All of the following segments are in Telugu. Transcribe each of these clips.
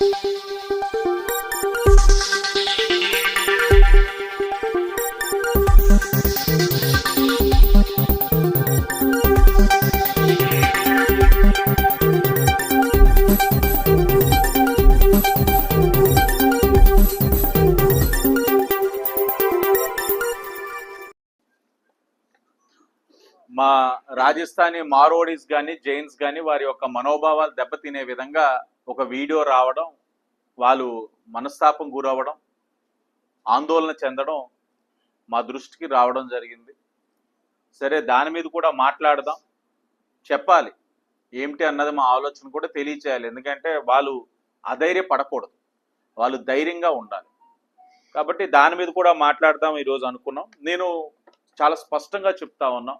మా రాజస్థానీ మారోడీస్ కానీ జైన్స్ కానీ వారి యొక్క మనోభావాలు దెబ్బతినే విధంగా ఒక వీడియో రావడం వాళ్ళు మనస్తాపం గురవ్వడం ఆందోళన చెందడం మా దృష్టికి రావడం జరిగింది. సరే దాని మీద కూడా మాట్లాడదాం. చెప్పాలి. ఏమిటి అన్నది మా ఆలోచన కూడా తెలియచేయాలి. ఎందుకంటే వాళ్ళు అధైర్యపడకూడదు. వాళ్ళు ధైర్యంగా ఉండాలి. కాబట్టి దాని మీద కూడా మాట్లాడదాం ఈరోజు అనుకున్నాం. నేను చాలా స్పష్టంగా చెప్తా ఉన్నాం.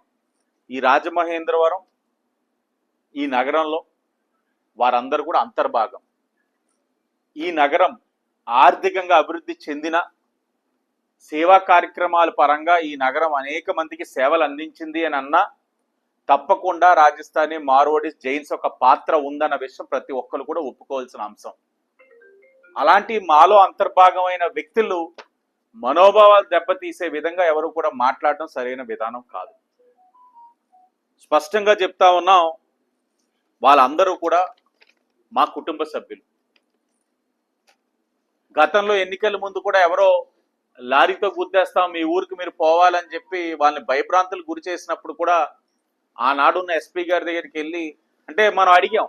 ఈ రాజమహేంద్రవరం ఈ నగరంలో వారందరూ కూడా అంతర్భాగం. ఈ నగరం ఆర్థికంగా అభివృద్ధి చెందిన సేవా కార్యక్రమాల పరంగా ఈ నగరం అనేక మందికి సేవలు అందించింది అని అన్నా తప్పకుండా రాజస్థానీ మార్వాడీస్ జైన్స్ ఒక పాత్ర ఉందన్న విషయం ప్రతి ఒక్కరు కూడా ఒప్పుకోవాల్సిన అంశం. అలాంటి మాలో అంతర్భాగమైన వ్యక్తులు మనోభావాలు దెబ్బతీసే విధంగా ఎవరు కూడా మాట్లాడడం సరైన విధానం కాదు. స్పష్టంగా చెప్తా ఉన్నాం వాళ్ళందరూ కూడా మా కుటుంబ సభ్యులు. గతంలో ఎన్నికల ముందు కూడా ఎవరో లారీతో గుద్దేస్తాం మీ ఊరికి మీరు పోవాలని చెప్పి వాళ్ళని భయభ్రాంతులు గురి చేసినప్పుడు కూడా ఆనాడున్న ఎస్పీ గారి దగ్గరికి వెళ్ళి అంటే మనం అడిగాం.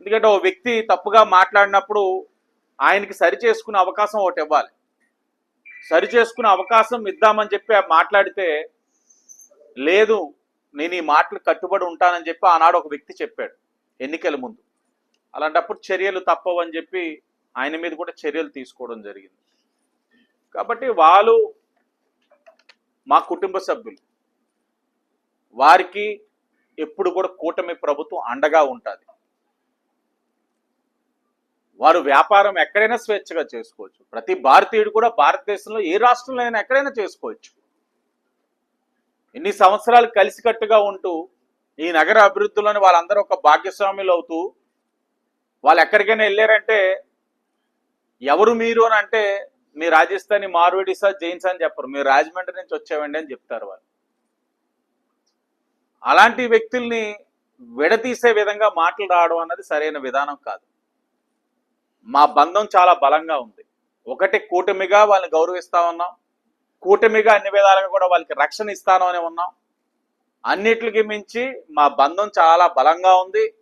ఎందుకంటే ఓ వ్యక్తి తప్పుగా మాట్లాడినప్పుడు ఆయనకి సరి చేసుకునే అవకాశం ఒకటి ఇవ్వాలి. సరి చేసుకునే అవకాశం ఇద్దామని చెప్పి మాట్లాడితే లేదు నేను ఈ మాటలు కట్టుబడి ఉంటానని చెప్పి ఆనాడు ఒక వ్యక్తి చెప్పాడు ఎన్నికల ముందు. అలాంటప్పుడు చర్యలు తప్పవని చెప్పి ఆయన మీద కూడా చర్యలు తీసుకోవడం జరిగింది. కాబట్టి వాళ్ళు మా కుటుంబ సభ్యులు వారికి ఎప్పుడు కూడా కూటమి ప్రభుత్వం అండగా ఉంటుంది. వారు వ్యాపారం ఎక్కడైనా స్వేచ్ఛగా చేసుకోవచ్చు. ప్రతి భారతీయుడు కూడా భారతదేశంలో ఏ రాష్ట్రంలో అయినా ఎక్కడైనా చేసుకోవచ్చు. ఇన్ని సంవత్సరాలు కలిసికట్టుగా ఉంటూ ఈ నగర అభివృద్ధిలోని వాళ్ళందరూ ఒక భాగ్యస్వాములు అవుతూ వాళ్ళు ఎక్కడికైనా వెళ్ళారంటే ఎవరు మీరు అని అంటే మీ రాజస్థానీ మార్వడిసా జైన్స్ అని చెప్పరు. మీరు రాజమండ్రి నుంచి వచ్చేవండి అని చెప్తారు వాళ్ళు. అలాంటి వ్యక్తుల్ని విడతీసే విధంగా మాటలు రావడం అన్నది సరైన విధానం కాదు. మా బంధం చాలా బలంగా ఉంది. ఒకటి కూటమిగా వాళ్ళని గౌరవిస్తా ఉన్నాం. కూటమిగా అన్ని విధాలుగా కూడా వాళ్ళకి రక్షణ ఇస్తాను అని ఉన్నాం. అన్నిటికి మించి మా బంధం చాలా బలంగా ఉంది.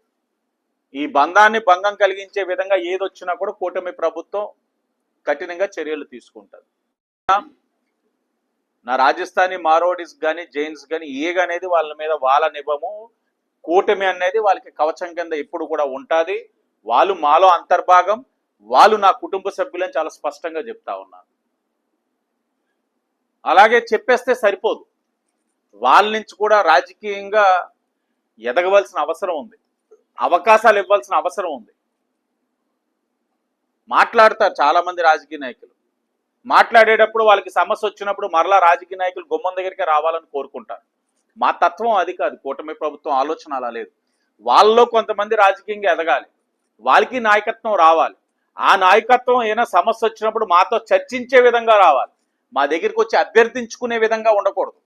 ఈ బంధాన్ని భంగం కలిగించే విధంగా ఏదొచ్చినా కూడా కూటమి ప్రభుత్వం కఠినంగా చర్యలు తీసుకుంటుంది. నా రాజస్థానీ మారోడిస్ కానీ జైన్స్ కానీ ఈగ అనేది వాళ్ళ మీద వాళ్ళ నిభము కూటమి అనేది వాళ్ళకి కవచం కింద ఎప్పుడు కూడా ఉంటుంది. వాళ్ళు మాలో అంతర్భాగం. వాళ్ళు నా కుటుంబ సభ్యులని చాలా స్పష్టంగా చెప్తా ఉన్నారు. అలాగే చెప్పేస్తే సరిపోదు. వాళ్ళ నుంచి కూడా రాజకీయంగా ఎదగవలసిన అవసరం ఉంది. అవకాశాలు ఇవ్వాల్సిన అవసరం ఉంది. మాట్లాడతారు చాలామంది రాజకీయ నాయకులు. మాట్లాడేటప్పుడు వాళ్ళకి సమస్య వచ్చినప్పుడు మరలా రాజకీయ నాయకులు గుమ్మం దగ్గరికి రావాలని కోరుకుంటారు. మా తత్వం అది కాదు కూటమి ప్రభుత్వం ఆలోచన అలా లేదు. వాళ్ళలో కొంతమంది రాజకీయంగా ఎదగాలి. వాళ్ళకి నాయకత్వం రావాలి. ఆ నాయకత్వం ఏదైనా సమస్య వచ్చినప్పుడు మాతో చర్చించే విధంగా రావాలి. మా దగ్గరికి వచ్చి అభ్యర్థించుకునే విధంగా ఉండకూడదు.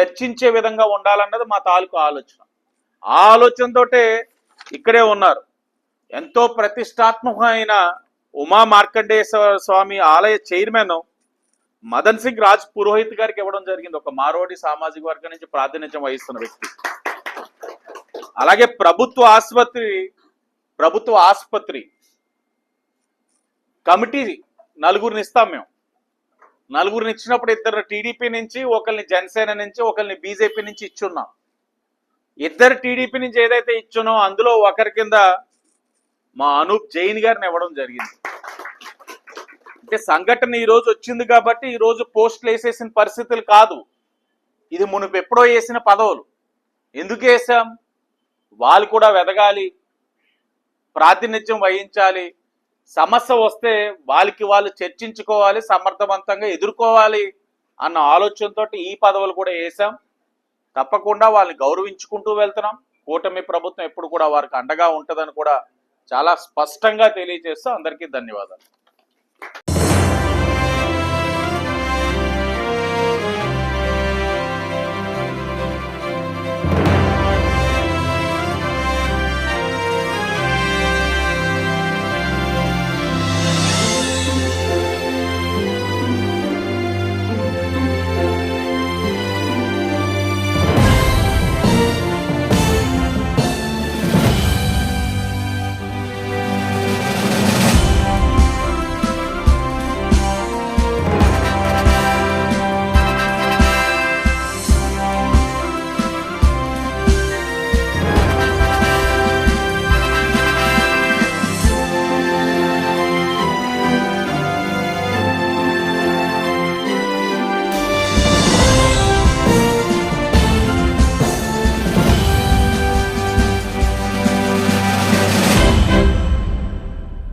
చర్చించే విధంగా ఉండాలన్నది మా తాలూకు ఆలోచన. ఆ ఆలోచనతోటే ఇక్కడే ఉన్నారు. ఎంతో ప్రతిష్టాత్మకమైన ఉమా మార్కండేశ్వర స్వామి ఆలయ చైర్మన్ మదన్ సింగ్ రాజ్ పురోహిత్ గారికి ఇవ్వడం జరిగింది. ఒక మారోడి సామాజిక వర్గం నుంచి ప్రాతినిధ్యం వహిస్తున్న వ్యక్తి. అలాగే ప్రభుత్వ ఆసుపత్రి ప్రభుత్వ ఆసుపత్రి కమిటీ నలుగురిని ఇస్తాం మేము. నలుగురిని ఇచ్చినప్పుడు ఇద్దరు టీడీపీ నుంచి ఒకరిని జనసేన నుంచి ఒకరిని బీజేపీ నుంచి ఇచ్చున్నాం. ఇద్దరు టీడీపీ నుంచి ఏదైతే ఇచ్చునో అందులో ఒకరి కింద మా అనూప్ జైన్ గారిని ఇవ్వడం జరిగింది. అంటే సంఘటన ఈ రోజు వచ్చింది కాబట్టి ఈ రోజు పోస్టులు వేసేసిన పరిస్థితులు కాదు. ఇది మునుపు ఎప్పుడో వేసిన పదవులు. ఎందుకు వేసాం వాళ్ళు కూడా వెదగాలి. ప్రాతినిధ్యం వహించాలి. సమస్య వస్తే వాళ్ళకి వాళ్ళు చర్చించుకోవాలి సమర్థవంతంగా ఎదుర్కోవాలి అన్న ఆలోచనతో ఈ పదవులు కూడా వేసాం తప్పకుండా వాళ్ళని గౌరవించుకుంటూ వెళ్తున్నాం. కూటమి ప్రభుత్వం ఎప్పుడు కూడా వారికి అండగా ఉంటుందని కూడా చాలా స్పష్టంగా తెలియజేస్తూ అందరికీ ధన్యవాదాలు.